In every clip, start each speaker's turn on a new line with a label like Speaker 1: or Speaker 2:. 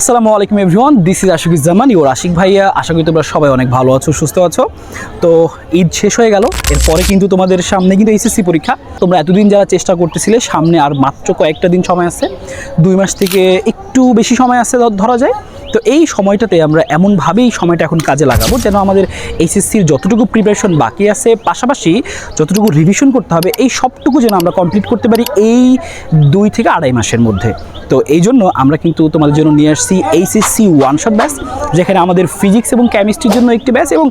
Speaker 1: আসসালামু আলাইকুম everyone this is Ashik Zaman your Ashik ভাইয়া। আশা করি তোমরা সবাই অনেক ভালো আছো, সুস্থ আছো। তো ঈদ শেষ হয়ে গেল, এরপরে কিন্তু তোমাদের সামনে কিন্তু এইচএসসি পরীক্ষা। তোমরা এতদিন যারা চেষ্টা করতেছিলে, সামনে আর মাত্র কয়েকটা দিন সময় আছে। দুই মাস থেকে একটু বেশি সময় আছে ধরা যায়। তো এই সময়টাতে আমরা এমনভাবেই সময়টা এখন কাজে লাগাবো যেন আমাদের এইচএসসির যতটুকু প্রিপারেশন বাকি আছে, পাশাপাশি যতটুকু রিভিশন করতে হবে, এই সবটুকু যেন আমরা কমপ্লিট করতে পারি এই দুই থেকে আড়াই মাসের মধ্যে। তো এই জন্য আমরা কিন্তু তোমাদের জন্য নিয়ে আসছি এইচএসসি ওয়ান শট ব্যাচ যেখানে আমাদের ফিজিক্স এবং কেমিস্ট্রির জন্য একটি ব্যাচ এবং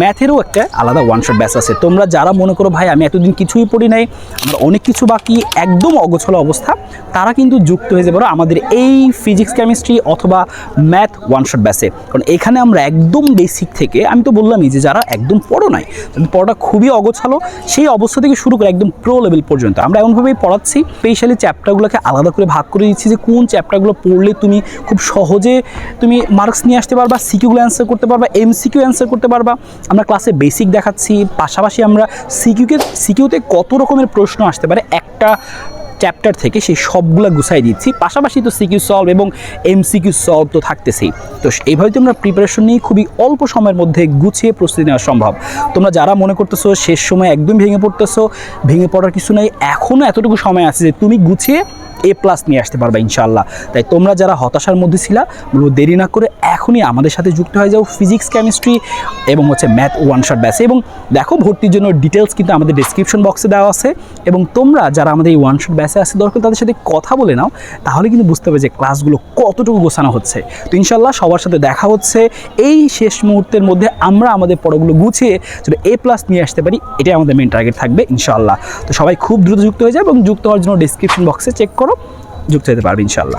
Speaker 1: ম্যাথেরও একটা আলাদা ওয়ান শট ব্যাচ আছে। তোমরা যারা মনে করো, ভাই, আমি এতদিন কিছুই পড়ি নাই, আমার অনেক কিছু বাকি, একদম অগোছালো অবস্থা, তারা কিন্তু যুক্ত হয়ে যাবে আমাদের এই ফিজিক্স কেমিস্ট্রি অথবা ম্যাথ ওয়ান শট ব্যাসে কারণ এখানে আমরা একদম বেসিক থেকে, আমি তো বললামই যে যারা একদম পড়ো নাই পড়াটা খুবই অগোছালো, সেই অবস্থা থেকে শুরু করে একদম প্রো লেভেল পর্যন্ত। আমরা এমনভাবেই পড়াচ্ছি স্পেশালি চ্যাপ্টারগুলোকে আলাদা করে ভাগ করে দিচ্ছি যে কোন চ্যাপ্টারগুলো পড়লে তুমি খুব সহজে তুমি মার্কস নিয়ে আসতে পারবা সিকিউগুলো অ্যান্সার করতে পারবা এম সিকিউ অ্যান্সার করতে পারবা। আমরা ক্লাসে বেসিক দেখাচ্ছি, পাশাপাশি আমরা সিকিউকে সিকিউতে কত রকমের প্রশ্ন আসতে পারে, একটা চ্যাপ্টার থেকে সেই সবগুলো গুছাই দিচ্ছি। পাশাপাশি তো সিকিউ সলভ এবং এমসিকিউ সলভ তো থাকতেছেই। তো এইভাবে তোমরা প্রিপারেশন নিয়ে খুবই অল্প সময়ের মধ্যে গুছিয়ে প্রস্তুতি নেওয়া সম্ভব। তোমরা যারা মনে করতেছো শেষ সময় একদম ভেঙে পড়তেছো, ভেঙে পড়ার কিছু নেই এখনও এতটুকু সময় আছে যে তুমি গুছিয়ে এ প্লাস নিয়ে আসতে পারবা ইনশাল্লাহ তাই তোমরা যারা হতাশার মধ্যে ছিলা দেরি না করে এখনই আমাদের সাথে যুক্ত হয়ে যাও ফিজিক্স কেমিস্ট্রি এবং হচ্ছে ম্যাথ ওয়ান শট ব্যাসে এবং দেখো ভর্তির জন্য ডিটেলস কিন্তু আমাদের ডিসক্রিপশন বক্সে দেওয়া আছে। এবং তোমরা যারা আমাদের এই ওয়ান শট ব্যাসে আছে দরকার, তাদের সাথে কথা বলে নাও, তাহলে কিন্তু বুঝতে হবে যে ক্লাসগুলো কতটুকু গোছানো হচ্ছে। তো ইনশাল্লাহ সবার সাথে দেখা হচ্ছে এই শেষ মুহূর্তের মধ্যে আমরা আমাদের পড়াগুলো গুছিয়ে যদি এ প্লাস নিয়ে আসতে পারি, এটাই আমাদের মেন টার্গেট থাকবে ইনশাল্লাহ তো সবাই খুব দ্রুত যুক্ত হয়ে যায় এবং যুক্ত হওয়ার জন্য ডিসক্রিপশন বক্সে চেক করো। যুক্ত হতে পারবে ইনশাল্লাহ